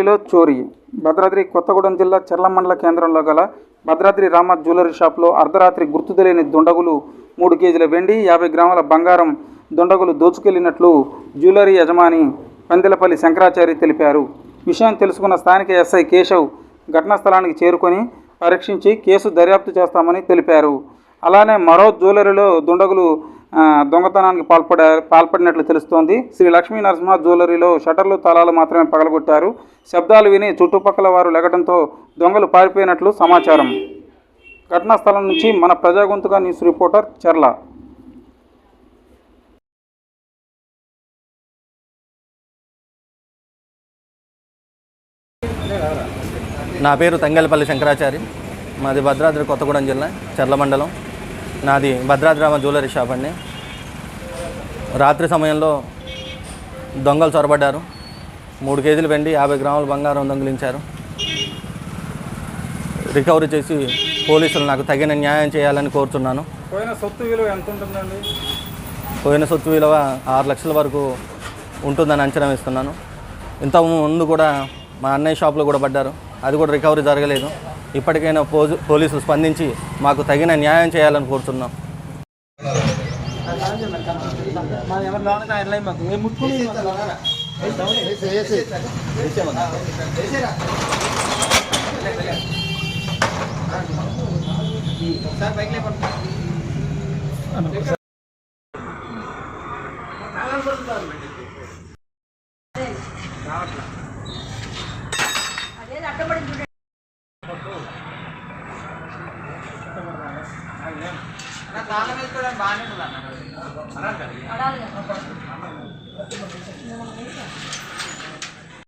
జ్యువెలరీలో చోరీ. భద్రాద్రి కొత్తగూడెం జిల్లా చెర్ల మండల కేంద్రంలో గల భద్రాద్రి రామ జ్యువెలరీ షాప్లో అర్ధరాత్రి గుర్తు తెలియని దుండగులు మూడు కేజీల వెండి యాభై గ్రాముల బంగారం దుండగులు దోచుకెళ్ళినట్లు జ్యువెలరీ యజమాని పందిలపల్లి శంకరాచారి తెలిపారు. విషయం తెలుసుకున్న స్థానిక ఎస్ఐ కేశవ్ ఘటనా స్థలానికి చేరుకొని పరీక్షించి కేసు దర్యాప్తు చేస్తామని తెలిపారు. అలానే మరో జ్యువెలరీలో దుండగులు దొంగతనానికి పాల్పడారు పాల్పడినట్లు తెలుస్తోంది. శ్రీ లక్ష్మీ నరసింహ జ్యువెలరీలో షటర్లు తాళాలు మాత్రమే పగలగొట్టారు. శబ్దాలు విని చుట్టుపక్కల వారు లెగటంతో దొంగలు పారిపోయినట్లు సమాచారం. ఘటనా స్థలం నుంచి మన ప్రజాగొంతుగా న్యూస్ రిపోర్టర్ చర్ల. నా పేరు తంగలపల్లి శంకరాచారి. మాది భద్రాద్రి కొత్తగూడెం జిల్లా చర్ల మండలం. నాది భద్రాద్రి రామ జ్యువెలరీ షాప్ అండి. రాత్రి సమయంలో దొంగలు చొరబడ్డారు. మూడు కేజీలు వెండి యాభై గ్రాముల బంగారం దొంగిలించారు. రికవరీ చేసి పోలీసులు నాకు తగిన న్యాయం చేయాలని కోరుతున్నాను పోయిన సొత్తు విలువ ఎంత ఉంటుందండి పోయిన సొత్తు విలువ ఆరు లక్షల వరకు ఉంటుందని అంచనా వేస్తున్నాను. ఇంత ముందు కూడా మా అన్నయ్య షాప్లో కూడా పడ్డారు. అది కూడా రికవరీ జరగలేదు. ఇప్పటికైనా పోజు పోలీసులు స్పందించి మాకు తగిన న్యాయం చేయాలని కోరుతున్నాం. పడాలి కదా.